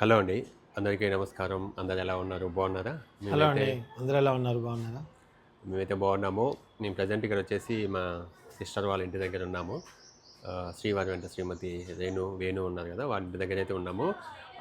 Hello అండి. అందరికీ నమస్కారం. అందరు ఎలా ఉన్నారు? బాగున్నారా? హలో అండి. అందరూ ఎలా ఉన్నారు? బాగున్నారా? మేమైతే బాగున్నాము. మేము ప్రజెంట్ ఇక్కడ వచ్చేసి మా సిస్టర్ వాళ్ళ ఇంటి దగ్గర ఉన్నాము. శ్రీవారి వెంట శ్రీమతి రేణు వేణు ఉన్నారు కదా వాళ్ళ ఇంటి దగ్గర అయితే ఉన్నాము.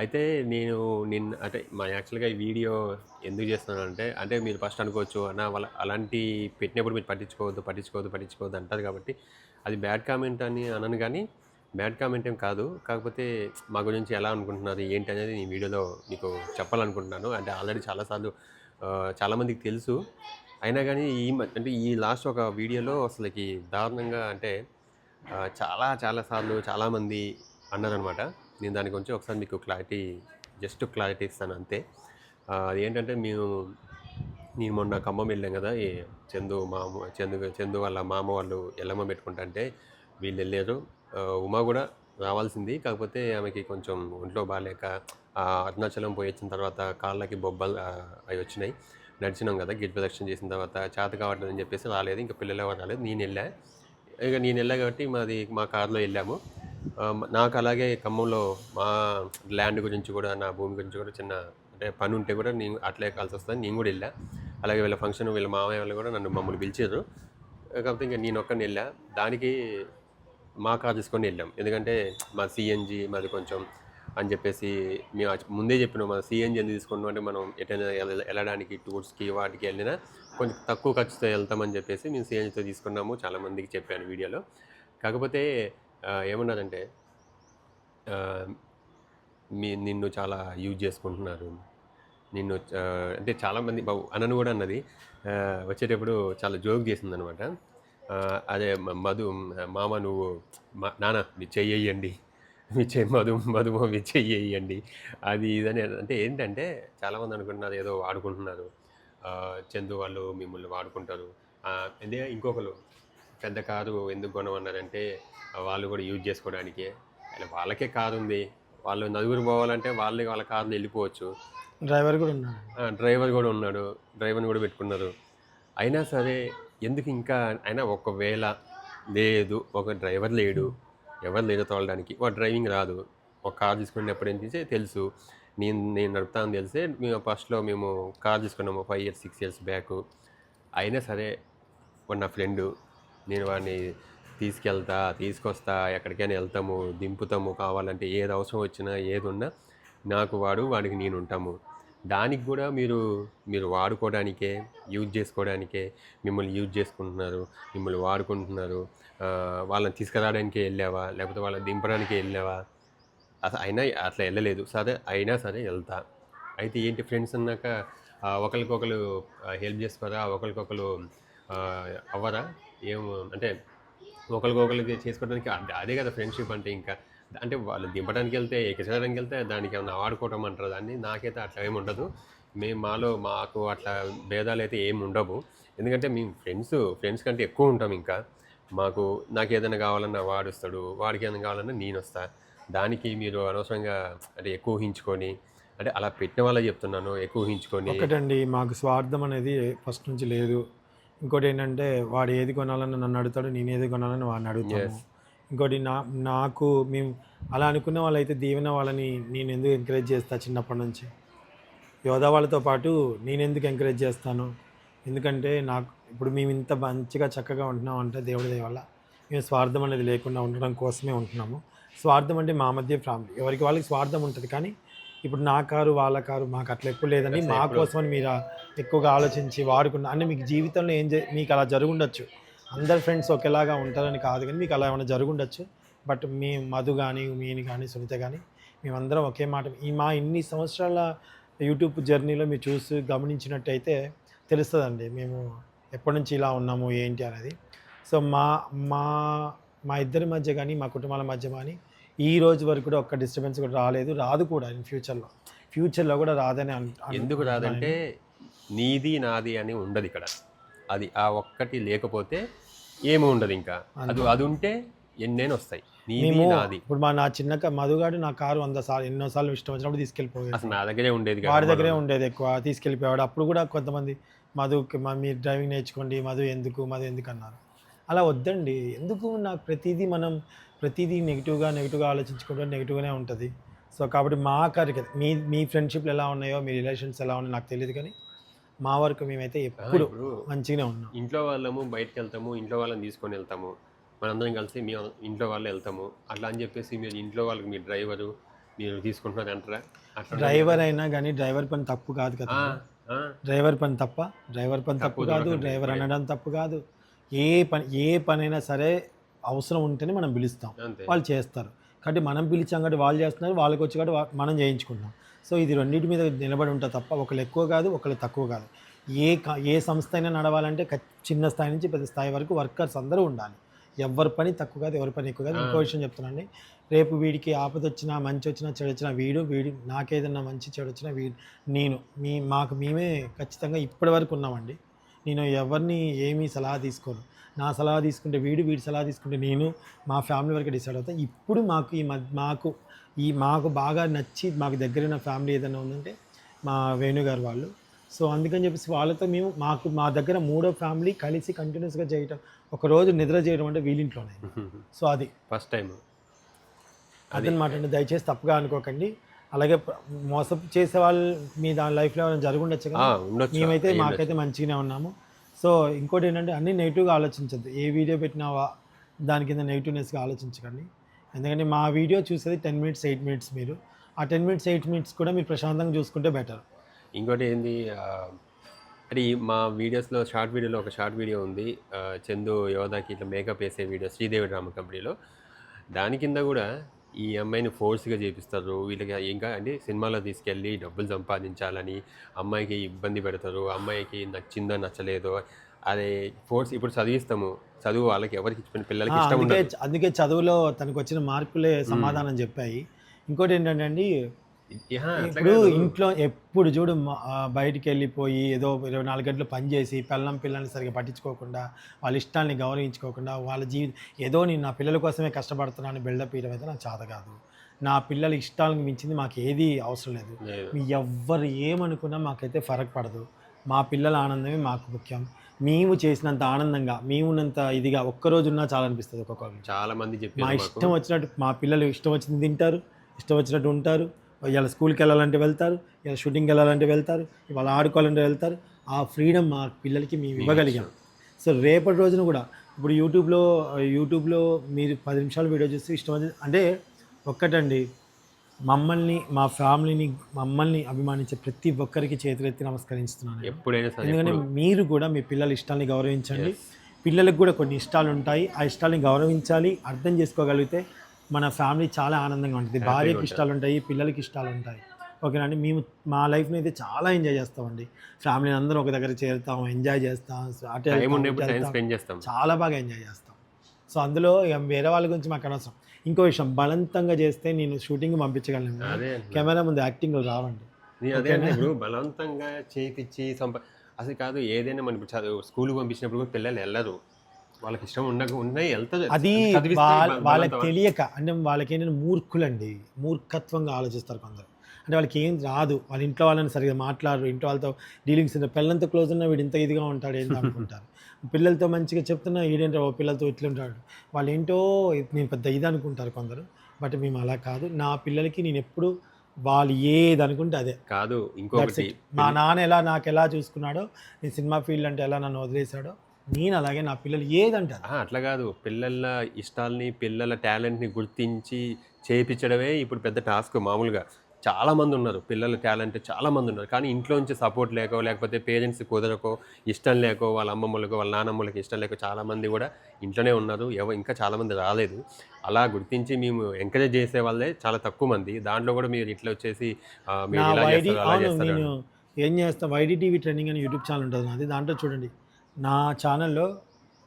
అయితే నేను నిన్న అంటే మా యాక్చువల్గా ఈ వీడియో ఎందుకు చేస్తున్నానంటే అంటే మీరు ఫస్ట్ అనుకోవచ్చు అన్న వాళ్ళ అలాంటి పెట్టినప్పుడు మీరు పట్టించుకోవద్దు పట్టించుకోవద్దు పట్టించుకోవద్దు అంటారు కాబట్టి అది బ్యాడ్ కామెంట్ అని అనను కానీ బ్యాడ్ కామెంట్ ఏం కాదు. కాకపోతే మా గురించి ఎలా అనుకుంటున్నారు? ఏంటి అనేది ఈ వీడియోలో మీకు చెప్పాలనుకుంటున్నాను. అంటే ఆల్రెడీ చాలాసార్లు చాలామందికి తెలుసు. అయినా కానీ ఈ మ- అంటే ఈ లాస్ట్ ఒక వీడియోలో అసలుకి దారుణంగా అంటే చాలా చాలా సార్లు చాలామంది అన్నారనమాట నేను దాని గురించి ఒకసారి మీకు క్లారిటీ జస్ట్ క్లారిటీ ఇస్తాను అంతే. అది ఏంటంటే మేము నేను మొన్న ఖమ్మం వెళ్ళాం కదా ఈ చందు మామ చందు చందు వాళ్ళ మామ వాళ్ళు ఎల్లమ్మ పెట్టుకుంటా అంటే వీళ్ళు వెళ్ళారు. ఉమా కూడా రావాల్సింది. కాకపోతే ఆమెకి కొంచెం ఒంట్లో బాగాలేక అరుణాచలం పోయి వచ్చిన తర్వాత కాళ్ళకి బొబ్బలు అవి వచ్చినాయి. నడిచినాం కదా గిట్ ప్రదక్షిణ చేసిన తర్వాత చేత కావట్లేదు అని చెప్పేసి రాలేదు. ఇంకా పిల్లలు ఎవరు రాలేదు. నేను వెళ్ళా. ఇక నేను వెళ్ళా కాబట్టి మాది మా కారులో వెళ్ళాము. నాకు అలాగే ఖమ్మంలో మా ల్యాండ్ గురించి కూడా నా భూమి గురించి కూడా చిన్న అంటే పని ఉంటే కూడా నేను అట్లే కలిసి వస్తాను. నేను కూడా వెళ్ళా. అలాగే వీళ్ళ ఫంక్షన్ వీళ్ళ మామయ్య వాళ్ళు కూడా నన్ను మమ్మల్ని పిలిచారు. కాకపోతే ఇంకా నేను ఒక్కడిని వెళ్ళా. దానికి మా కార్ తీసుకొని వెళ్ళాం. ఎందుకంటే మా సిఎన్జి మాది కొంచెం అని చెప్పేసి మేము ముందే చెప్పినాం. మన సిఎన్జి ఎందుకు తీసుకున్నాం అంటే మనం ఎటైనా వెళ్ళడానికి టూర్స్కి వాటికి వెళ్ళినా కొంచెం తక్కువ ఖర్చుతో వెళ్తామని చెప్పేసి మేము సిఎన్జితో తీసుకున్నాము. చాలామందికి చెప్పాను వీడియోలో. కాకపోతే ఏమన్నారంటే మీ నిన్ను చాలా యూజ్ చేసుకుంటున్నారు. నిన్ను అంటే చాలామంది బాబు అనను కూడా అన్నది వచ్చేటప్పుడు చాలా జోక్ చేసింది అనమాట అదే మధు మామ నువ్వు మా నాన్న మీ చెయ్యండి మీ చెయ్యి మధు మధుమ మీ చెయ్యండి అది ఇదని అంటే ఏంటంటే చాలామంది అనుకుంటున్నారు ఏదో వాడుకుంటున్నారు. చందు వాళ్ళు మిమ్మల్ని వాడుకుంటారు. ఇదే ఇంకొకరు పెద్ద కారు ఎందుకు కొనమన్నారంటే వాళ్ళు కూడా యూజ్ చేసుకోవడానికే. వాళ్ళకే కారు ఉంది. వాళ్ళు నలుగురు పోవాలంటే వాళ్ళే వాళ్ళ కార్లు వెళ్ళిపోవచ్చు. డ్రైవర్ కూడా ఉన్నాడు. డ్రైవర్ కూడా ఉన్నాడు. డ్రైవర్ని కూడా పెట్టుకున్నారు. అయినా సరే ఎందుకు ఇంకా అయినా ఒకవేళ లేదు ఒక డ్రైవర్ లేడు ఎవరు లేరు తోలడానికి ఒక డ్రైవింగ్ రాదు ఒక కార్ తీసుకున్నప్పుడు ఏంటి తెలుసు. నేను నేను నడుపుతాను తెలిసే మేము ఫస్ట్లో మేము కార్ తీసుకున్నాము five years six years back అయినా సరే వాడు నా ఫ్రెండు నేను వాడిని తీసుకెళ్తా తీసుకొస్తా ఎక్కడికైనా వెళ్తాము దింపుతాము కావాలంటే ఏది అవసరం వచ్చినా ఏది ఉన్నా నాకు వాడు వాడికి నేను ఉంటాము. దానికి కూడా మీరు మీరు వాడుకోవడానికే యూజ్ చేసుకోవడానికే మిమ్మల్ని యూజ్ చేసుకుంటున్నారు. మిమ్మల్ని వాడుకుంటున్నారు. వాళ్ళని తీసుకురావడానికే వెళ్ళావా? లేకపోతే వాళ్ళని దింపడానికే వెళ్ళావా? అసలు అయినా అట్లా వెళ్ళలేదు. సరే అయినా సరే వెళ్తా. అయితే ఏంటి ఫ్రెండ్స్ అన్నాక ఒకరికొకరు హెల్ప్ చేసుకోరా? ఒకరికొకరు అవ్వరా? ఏం అంటే ఒకరికొకరికి చేసుకోవడానికి అదే- అదే కదా ఫ్రెండ్షిప్ అంటే ఇంకా. అంటే వాళ్ళు దింపడానికి వెళ్తే ఎక్కించడానికి వెళ్తే దానికి ఏమన్నా ఆడుకోవటం అంటారు. దాన్ని నాకైతే అట్లా ఏమి ఉండదు. మేము మాలో మాకు అట్లా భేదాలు అయితే ఏమి ఉండవు. ఎందుకంటే మేము ఫ్రెండ్స్ ఫ్రెండ్స్ కంటే ఎక్కువ ఉంటాం ఇంకా. మాకు నాకు ఏదైనా కావాలన్నా వాడు వస్తాడు వాడికి ఏదైనా కావాలన్నా నేను వస్తా. దానికి మీరు అనవసరంగా అంటే ఎక్కువ ఊహించుకొని అంటే అలా పెట్టిన వాళ్ళే చెప్తున్నాను ఎక్కువ ఊహించుకొని. ఒకటండి మాకు స్వార్థం అనేది ఫస్ట్ నుంచి లేదు. ఇంకోటి ఏంటంటే వాడు ఏది కొనాలని నన్ను అడుగుతాడు నేను ఏది కొనాలని వాడిని అడుగుతాను. ఇంకోటి నా నాకు మేము అలా అనుకున్న వాళ్ళైతే దీవెన వాళ్ళని నేను ఎందుకు ఎంకరేజ్ చేస్తా చిన్నప్పటి నుంచి? యోధా వాళ్ళతో పాటు నేను ఎందుకు ఎంకరేజ్ చేస్తాను? ఎందుకంటే నాకు ఇప్పుడు మేము ఇంత మంచిగా చక్కగా ఉంటున్నాం అంటే దేవుడి వల్ల. మేము స్వార్థం అనేది లేకుండా ఉండడం కోసమే ఉంటున్నాము. స్వార్థం అంటే మా మధ్య ఫ్యామిలీ. ఎవరికి వాళ్ళకి స్వార్థం ఉంటుంది కానీ ఇప్పుడు నా కారు వాళ్ళ కారు మాకు అట్లా ఎప్పుడు లేదని మా కోసమని మీరు ఎక్కువగా ఆలోచించి వాడుకున్న అంటే మీకు జీవితంలో ఏం జే మీకు అలా జరుగుండొచ్చు. అందరు ఫ్రెండ్స్ ఒకేలాగా ఉంటారని కాదు కానీ మీకు అలా ఏమైనా జరుగుండొచ్చు. బట్ మీ మధు కానీ మీని కానీ సునీత కానీ మేమందరం ఒకే మాట. ఈ మా ఇన్ని సంవత్సరాల యూట్యూబ్ జర్నీలో మీరు చూసి గమనించినట్టయితే తెలుస్తుందండి మేము ఎప్పటి నుంచి ఇలా ఉన్నాము ఏంటి అనేది. సో మా మా మా ఇద్దరి మధ్య కానీ మా కుటుంబాల మధ్య కానీ ఈ రోజు వరకు కూడా ఒక్క డిస్టర్బెన్స్ కూడా రాలేదు. రాదు కూడా ఇన్ ఫ్యూచర్లో. ఫ్యూచర్లో కూడా రాదని ఎందుకు రాదంటే నీది నాది అని ఉండదు ఇక్కడ. అది ఆ ఒక్కటి లేకపోతే ఏమి ఉండదు ఇంకా. అది అది ఉంటే ఎన్నైనా వస్తాయి. మేము ఇప్పుడు మా నా చిన్న మధుగాడు నా కారు వంద సార్లు ఎన్నో సార్లు ఇష్టం వచ్చినప్పుడు తీసుకెళ్ళిపోయాడు అసలు నా దగ్గరే ఉండేది. వాడి దగ్గరే ఉండేది ఎక్కువ తీసుకెళ్ళిపోయాడు అప్పుడు కూడా కొంతమంది మధు మా మీరు డ్రైవింగ్ నేర్చుకోండి మధు ఎందుకు మధు ఎందుకు అన్నారు. అలా వద్దండి. ఎందుకు నాకు ప్రతిదీ మనం ప్రతిదీ నెగిటివ్గా నెగిటివ్గా ఆలోచించుకుంటే నెగిటివ్గానే ఉంటుంది. సో కాబట్టి మా కరికి మీ మీ ఫ్రెండ్షిప్లు ఎలా ఉన్నాయో మీ రిలేషన్స్ ఎలా ఉన్నాయో నాకు తెలియదు కానీ మా వరకు మేమైతే ఎప్పుడు మంచిగానే ఉన్నాం. ఇంట్లో వాళ్ళము బయటకు వెళ్తాము ఇంట్లో వాళ్ళని తీసుకొని వెళ్తాము మనందరం కలిసి మీ ఇంట్లో వాళ్ళు వెళ్తాము అట్లా అని చెప్పేసి మీరు ఇంట్లో వాళ్ళకి మీ డ్రైవరు మీరు తీసుకుంటున్నారు అంటారా? డ్రైవర్ అయినా కానీ డ్రైవర్ పని తప్పు కాదు కదా. డ్రైవర్ పని తప్ప డ్రైవర్ పని తప్పు కాదు. డ్రైవర్ అనడం తప్పు కాదు. ఏ పని ఏ పనైనా సరే అవసరం ఉంటేనే మనం పిలుస్తాం. వాళ్ళు చేస్తారు. కాబట్టి మనం పిలిచాం కాబట్టి వాళ్ళు చేస్తున్నారు వాళ్ళకి వచ్చి కాబట్టి మనం చేయించుకుంటాం సో ఇది రెండింటి మీద నిలబడి ఉంటా తప్ప ఒకళ్ళు ఎక్కువ కాదు ఒకళ్ళు తక్కువ కాదు. ఏ ఏ సంస్థ అయినా నడవాలంటే చిన్న స్థాయి నుంచి పెద్ద స్థాయి వరకు వర్కర్స్ అందరూ ఉండాలి. ఎవరి పని తక్కువ కాదు ఎవరి పని ఎక్కువ కాదు. ఇంకో విషయం చెప్తున్నానండి. రేపు వీడికి ఆపద వచ్చినా మంచి వచ్చినా చెడు వచ్చినా వీడు వీడి నాకేదన్నా మంచి చెడు వచ్చినా వీడు నేను మీ మాకు మేమే ఖచ్చితంగా ఇప్పటి వరకు ఉన్నామండి. నేను ఎవరిని ఏమీ సలహా తీసుకోను. నా సలహా తీసుకుంటే వీడు వీడి సలహా తీసుకుంటే నేను మా ఫ్యామిలీ వరకు డిసైడ్ అవుతాం. ఇప్పుడు మాకు ఈ మధ్య మాకు ఈ మాకు బాగా నచ్చి మాకు దగ్గరైన ఫ్యామిలీ ఏదైనా ఉందంటే మా వేణు గారు వాళ్ళు. సో అందుకని చెప్పేసి వాళ్ళతో మేము మాకు మా దగ్గర మూడో ఫ్యామిలీ కలిసి కంటిన్యూస్గా చేయటం ఒక రోజు నిద్ర చేయడం అంటే వీళ్ళింట్లోనే. సో అది. ఫస్ట్ టైం అదనమాట అండి. దయచేసి తప్పుగా అనుకోకండి. అలాగే మోసం చేసే వాళ్ళు మీ దాని లైఫ్లో ఏమైనా జరుగుండొచ్చు కదా? మేమైతే. మాకైతే మంచిగానే ఉన్నాము. సో ఇంకోటి ఏంటంటే అన్ని నెగిటివ్గా ఆలోచించద్దు. ఏ వీడియో పెట్టినావా? దాని కింద నెగిటివ్నెస్గా ఆలోచించకండి. ఎందుకంటే మా వీడియో చూసేది టెన్ మినిట్స్ ఎయిట్ మినిట్స్ మీరు. ఆ టెన్ మినిట్స్ ఎయిట్ మినిట్స్ కూడా మీరు ప్రశాంతంగా చూసుకుంటే బెటర్ ఇంకోటి ఏంది అది అంటే మా వీడియోస్లో షార్ట్ వీడియోలో ఒక షార్ట్ వీడియో ఉంది. చందు యోధాకి ఇట్లా మేకప్ వేసే వీడియో శ్రీదేవి డ్రామా కంపెనీలో దాని కింద కూడా ఈ అమ్మాయిని ఫోర్స్గా చేపిస్తారు. వీళ్ళకి ఇంకా అంటే సినిమాలో తీసుకెళ్ళి డబ్బులు సంపాదించాలని అమ్మాయికి ఇబ్బంది పెడతారు. అమ్మాయికి నచ్చిందో నచ్చలేదో అదే ఫోర్స్ ఇప్పుడు చదివిస్తాము. చదువు వాళ్ళకి ఎవరికి పిల్లలకి ఇష్టం అందుకే చదువులో తనకు వచ్చిన మార్కులే సమాధానం చెప్పాయి. ఇంకోటి ఏంటంటే అండి ఇప్పుడు. ఇంట్లో ఎప్పుడు చూడు బయటికి వెళ్ళిపోయి ఏదో ఇరవై నాలుగు గంటలు పని చేసి పిల్లం పిల్లల్ని సరిగ్గా పట్టించుకోకుండా వాళ్ళ ఇష్టాన్ని గౌరవించుకోకుండా వాళ్ళ జీవి ఏదో నేను నా పిల్లల కోసమే కష్టపడుతున్నాను బిల్డప్ ఇవ్వడం అయితే నాకు చేత కాదు. నా పిల్లల ఇష్టాలకు మించింది మాకు ఏది అవసరం లేదు. మీ ఎవ్వరు ఏమనుకున్నా మాకైతే ఫరక్ పడదు. మా పిల్లల ఆనందమే మాకు ముఖ్యం. మేము చేసినంత ఆనందంగా మేము ఉన్నంత ఇదిగా ఒక్కరోజు ఉన్నా చాలా అనిపిస్తుంది ఒక్కొక్కరికి చాలా మంది మా ఇష్టం వచ్చినట్టు మా పిల్లలు ఇష్టం వచ్చింది తింటారు ఇష్టం వచ్చినట్టు ఉంటారు. ఇలా స్కూల్కి వెళ్ళాలంటే వెళ్తారు ఇలా షూటింగ్కి వెళ్ళాలంటే వెళ్తారు ఇవాళ ఆడుకోవాలంటే వెళ్తారు. ఆ ఫ్రీడమ్ మా పిల్లలకి మేము ఇవ్వగలిగాం. సో రేపటి రోజున కూడా ఇప్పుడు యూట్యూబ్లో యూట్యూబ్లో మీరు పది నిమిషాలు వీడియో చూస్తే ఇష్టం అంటే ఒక్కటండి మమ్మల్ని మా ఫ్యామిలీని మమ్మల్ని అభిమానించే ప్రతి ఒక్కరికి చేతులెత్తి నమస్కరిస్తున్నాను నేను. ఎప్పుడైనా సరే ఎందుకంటే మీరు కూడా మీ పిల్లల ఇష్టాన్ని గౌరవించండి. పిల్లలకు కూడా కొన్ని ఇష్టాలు ఉంటాయి ఆ ఇష్టాలని గౌరవించాలి అర్థం చేసుకోగలిగితే మన ఫ్యామిలీ చాలా ఆనందంగా ఉంటుంది. భార్యకి ఇష్టాలు ఉంటాయి పిల్లలకి ఇష్టాలు ఉంటాయి ఓకేనండి మేము మా లైఫ్ని అయితే చాలా ఎంజాయ్ చేస్తామండి. ఫ్యామిలీ అందరం ఒక దగ్గర చేరుతాం ఎంజాయ్ చేస్తాం చాలా బాగా ఎంజాయ్ చేస్తాం. సో అందులో వేరే వాళ్ళ గురించి మాకు అనవసరం. ఇంకో విషయం బలవంతంగా చేస్తే నేను షూటింగ్ పంపించగలను. కెమెరా ముందు యాక్టింగ్ రావండి. ఇప్పుడు బలవంతంగా చేపించి సంప అసలు కాదు ఏదైనా మనం ఇప్పుడు చదువు స్కూల్కి పంపించినప్పుడు కూడా పిల్లలు వెళ్ళరు. వాళ్ళకి ఇష్టం ఉండక ఉన్నాయి వెళ్తుంది అది వాళ్ళకి. తెలియక అంటే వాళ్ళకి ఏంటంటే మూర్ఖులండి. మూర్ఖత్వంగా ఆలోచిస్తారు కొందరు. అంటే వాళ్ళకి ఏం రాదు. వాళ్ళ ఇంట్లో వాళ్ళని సరిగా మాట్లాడరు. ఇంట్లో వాళ్ళతో డీలింగ్స్ పిల్లలతో క్లోజ్ ఉన్న వీడు ఇంత ఇదిగా ఉంటాడు ఏంటో అనుకుంటారు. పిల్లలతో మంచిగా చెప్తున్నా వీడేంటో ఓ పిల్లలతో ఇట్లా ఉంటాడు వాళ్ళు ఏంటో నేను పెద్ద ఇది అనుకుంటారు కొందరు. బట్ మేము అలా కాదు. నా పిల్లలకి నేను ఎప్పుడు వాళ్ళు ఏది అనుకుంటే అదే. కాదు ఇంకొకటి. మా నాన్న ఎలా నాకు ఎలా చూసుకున్నాడో నేను సినిమా ఫీల్డ్ అంటే ఎలా నన్ను వదిలేశాడో నేను అలాగే నా పిల్లలు ఏదంటారు అట్లా కాదు. పిల్లల ఇష్టాల్ని పిల్లల టాలెంట్ని గుర్తించి చేయించడమే ఇప్పుడు పెద్ద టాస్క్ మామూలుగా. చాలా మంది ఉన్నారు. పిల్లల టాలెంట్ చాలా మంది ఉన్నారు. కానీ ఇంట్లో నుంచి సపోర్ట్ లేకో లేకపోతే పేరెంట్స్ కుదరకో ఇష్టం లేకో వాళ్ళ అమ్మమ్మలకు వాళ్ళ నాన్నమ్మలకు ఇష్టం లేకో చాలా మంది కూడా ఇంట్లోనే ఉన్నారు. ఎవ ఇంకా చాలా మంది రాలేదు. అలా గుర్తించి మేము ఎంకరేజ్ చేసే వాళ్ళే చాలా తక్కువ మంది. దాంట్లో కూడా మీరు ఇట్లా వచ్చేసి మీరు ఇలా చేస్తారు అలా చేస్తారు ఏం చేస్తా? వైడి టీవీ ట్రెండింగ్ అని యూట్యూబ్ ఛానల్ ఉంటుంది నాది. దాంట్లో చూడండి. నా ఛానల్లో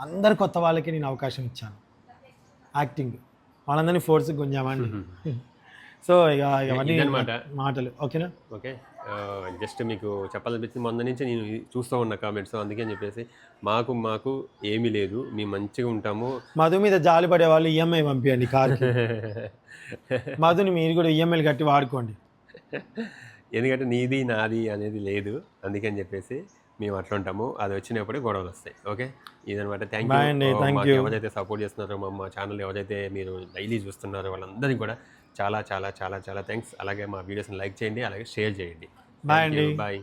అందరు కొత్త వాళ్ళకి నేను అవకాశం ఇచ్చాను. యాక్టింగ్ వాళ్ళందరినీ ఫోర్స్కి గుంజామండి. సో ఇక ఇవన్నీ. మాటలు. ఓకేనా ఓకే. జస్ట్ మీకు చెప్పాలనిపించింది మొన్న నుంచి నేను చూస్తూ ఉన్న కామెంట్స్ అందుకని చెప్పేసి మాకు మాకు ఏమీ లేదు. మేము మంచిగా ఉంటాము. మధు మీద జాలి పడే వాళ్ళు ఈఎంఐ పంపించండి కార్కి. మధుని మీరు కూడా ఈఎంఐలు కట్టి వాడుకోండి. ఎందుకంటే నీది నాది అనేది లేదు. అందుకని చెప్పేసి మేము అట్లా ఉంటాము. అది వచ్చినప్పుడే గొడవలు వస్తాయి. ఓకే? ఇదనమాట థ్యాంక్ యూ. ఎవరైతే సపోర్ట్ చేస్తున్నారో మా మా ఛానల్ ఎవరైతే మీరు డైలీ చూస్తున్నారో వాళ్ళందరికీ కూడా చాలా చాలా చాలా చాలా థ్యాంక్స్ అలాగే మా వీడియోస్ని లైక్ చేయండి. అలాగే షేర్ చేయండి. బాయ్ అండి. బాయ్